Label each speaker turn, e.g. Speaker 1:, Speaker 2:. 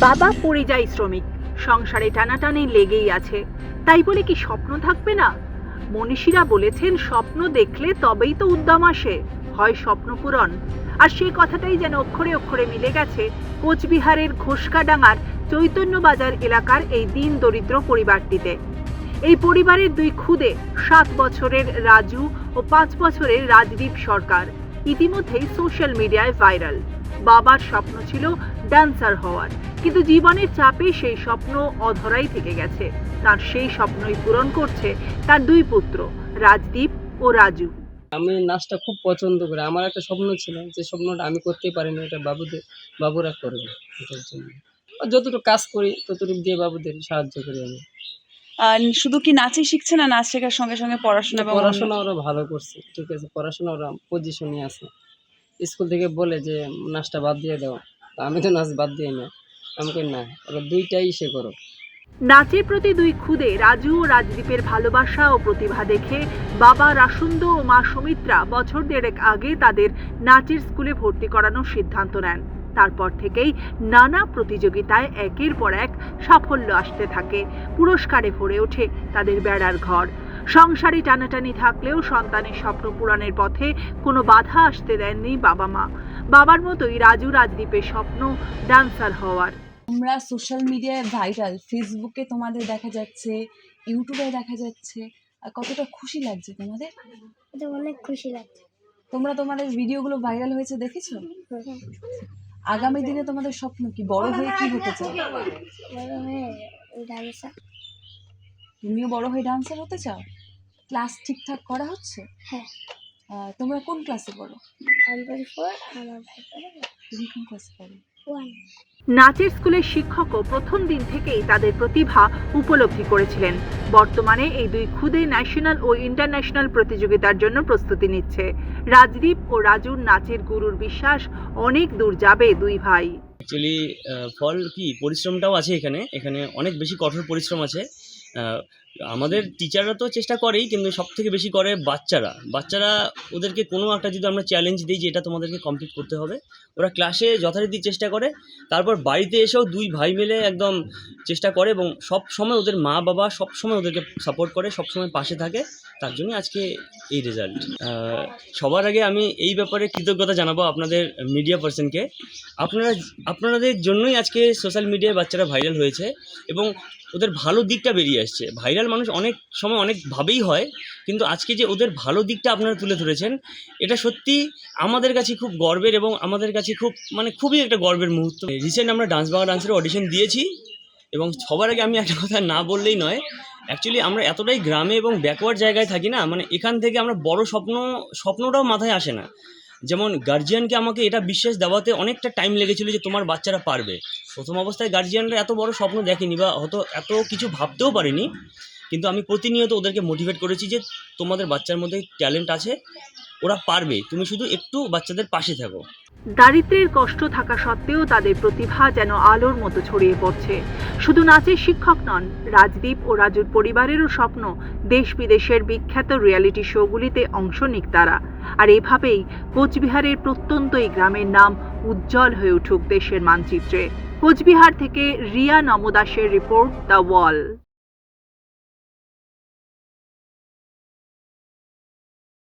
Speaker 1: বাবা পরিযায়ী শ্রমিক, সংসারে টানাটানি লেগেই আছে। তাই বলে কি স্বপ্ন থাকবে না? মনীষীরা বলেছেন, স্বপ্ন দেখলে তবেই তো উদ্যম আসে, হয় স্বপ্ন পূরণ। আর সেই কথাটাই যেন অক্ষরে অক্ষরে মিলে গেছে, কোচবিহারের ঘোষকাডাঙ্গার চৈতন্যবাজার এলাকার এই দিন দরিদ্র পরিবারটিতে। এই পরিবারের দুই খুদে, সাত বছরের রাজু ও পাঁচ বছরের রাজদীপ সরকার। ইতিমধ্যেই সোশ্যাল মিডিয়ায় ভাইরাল। বাবার স্বপ্ন ছিল ডান্সার হওয়ার, কিন্তু জীবনের চাপে সেই স্বপ্ন অধরাই থেকে গেছে। তার সেই স্বপ্নই পূরণ করছে তার দুই পুত্র, রাজদীপ ও রাজু।
Speaker 2: আমি নাচটা খুব পছন্দ করি। আমার একটা স্বপ্ন ছিল যে স্বপ্নটা আমি করতেই পারিনি, এটা বাবুদের, বাবুরা করবে এটার জন্য। যতটুকু কাজ করি, ততটুকু দিয়ে বাবুদের সাহায্য করি আমি।
Speaker 3: শুধু কি নাচই শিখছে না নাচ শেখার সঙ্গে সঙ্গে পড়াশোনা
Speaker 2: পড়াশোনা ওরা ভালো করছে। ঠিক আছে পড়াশোনা ওরা পজিশনে আছে। স্কুল থেকে বলে যে নাচটা বাদ দিয়ে দাও। তা আমি তো নাচ বাদ দিয়ে না। আমি কই না ওরা দুইটাই সে করো।
Speaker 1: নাচের প্রতি দুই খুদে রাজু ও রাজদীপের ভালোবাসা ও প্রতিভা দেখে বাবা রাসুন্দ ও মা সুমিত্রা বছর দেড়েক আগে তাদের নাচের স্কুলে ভর্তি করানোর সিদ্ধান্ত নেন। তারপর থেকেই নানা প্রতিযোগিতায় একের পর এক সাফল্য আসতে থাকে। পুরস্কারে ভরে ওঠে তাদের বেড়ার ঘর। সংসারে টানাটানি থাকলেও সন্তানের স্বপ্ন পূরণের পথে কোনো বাধা আসতে দেননি বাবা মা। বাবার মতোই রাজু রাজদীপের স্বপ্ন ডান্সার হওয়ার।
Speaker 3: তোমরা সোশ্যাল মিডিয়ায় ভাইরাল ফেসবুকে তোমাদের দেখা যাচ্ছে ইউটিউবে দেখা যাচ্ছে আর কতটা খুশি লাগছে তোমাদের?
Speaker 4: অনেক খুশি লাগছে।
Speaker 3: তোমরা তোমাদের ভিডিওগুলো ভাইরাল হয়েছে দেখেছ? আগামী দিনে তোমাদের স্বপ্ন কি? বড় হয়ে কি হতে চাও? তুমিও বড় হয়ে ডান্সার হতে চাও? ক্লাস ঠিকঠাক করা হচ্ছে?
Speaker 4: হ্যাঁ।
Speaker 3: তোমরা কোন ক্লাসে পড়ো?
Speaker 4: আমি পড়ি ফোর আমার ভাই পড়ে
Speaker 3: তুমি কোন ক্লাসে পড়ো?
Speaker 1: নাচের স্কুলের শিক্ষকও প্রথম দিন থেকেই তাদের প্রতিভা উপলব্ধি করেছিলেন। বর্তমানে এই দুই খুদে ন্যাশনাল ও ইন্টারন্যাশনাল প্রতিযোগিতার জন্য প্রস্তুতি নিচ্ছে। রাজদীপ ও রাজুর নাচের গুরুর বিশ্বাস অনেক দূর যাবে দুই ভাই।
Speaker 5: অ্যাকচুয়ালি ফল কি? পরিশ্রমটাও আছে এখানে। এখানে অনেক বেশি কঠোর পরিশ্রম আছে। আমাদের টিচাররা তো চেষ্টা করেই, কিন্তু সব থেকে বেশি করে বাচ্চারা। বাচ্চারা ওদেরকে কোনো একটা যদি আমরা চ্যালেঞ্জ দিই যে এটা তোমাদেরকে কমপ্লিট করতে হবে, ওরা ক্লাসে যথারীতি চেষ্টা করে, তারপর বাড়িতে এসেও দুই ভাই মিলে একদম চেষ্টা করে এবং সব সময় ওদের মা বাবা সব সময় ওদেরকে সাপোর্ট করে সব সময় পাশে থাকে। তার জন্যই আজকে এই রেজাল্ট সবার আগে আমি এই ব্যাপারে কৃতজ্ঞতা জানাব আপনাদের মিডিয়া পার্সনকে আপনারা, আপনাদের জন্যই আজকে সোশ্যাল মিডিয়ায় বাচ্চারা ভাইরাল হয়েছে এবং ওদের ভালো দিকটা বেরিয়ে আসছে। ভাইরাল মানুষ অনেক সময় অনেকভাবেই হয়, কিন্তু আজকে যে ওদের ভালো দিকটা আপনারা তুলে ধরেছেন, এটা সত্যি আমাদের কাছে খুব গর্বের এবং আমাদের কাছে খুব মানে খুবই একটা গর্বের মুহূর্ত। রিসেন্ট আমরা ডান্স বাংলা ডান্সের অডিশন দিয়েছি এবং সবার আগে আমি একটা কথা না বললেই নয় অ্যাকচুয়ালি আমরা এতটাই গ্রামে এবং ব্যাকওয়ার্ড জায়গায় থাকি না মানে এখান থেকে আমরা বড় স্বপ্ন, স্বপ্নটাও মাথায় আসে না। যেমন গার্জিয়ানকে আমাকে এটা বিশ্বাস দেওয়াতে অনেকটা টাইম লেগেছিল যে তোমার বাচ্চারা পারবে। প্রথম অবস্থায় গার্জিয়ানরা এত বড় স্বপ্ন দেখেনি বা হয়তো এত কিছু ভাবতেও পারিনি। কিন্তু আমি প্রতিনিয়ত ওদেরকে মোটিভেট করেছি যে তোমাদের বাচ্চার মধ্যে ট্যালেন্ট আছে, ওরা পারবে। তুমি শুধু একটু বাচ্চাদের পাশে থাকো।
Speaker 1: দারিদ্রের কষ্ট থাকা সত্ত্বেও তাদের প্রতিভা যেন আলোর মতো ছড়িয়ে পড়ছে। শুধু নাচের শিক্ষক নন, রাজদীপ ও রাজুর পরিবারেরও স্বপ্ন দেশ বিদেশের বিখ্যাত রিয়েলিটি শোগুলিতে অংশ নিক তারা। আর এভাবেই কোচবিহারের প্রত্যন্ত এই গ্রামের নাম উজ্জ্বল হয়ে উঠুক দেশের মানচিত্রে। কোচবিহার থেকে রিয়া নমদাসের রিপোর্ট দ্য ওয়াল।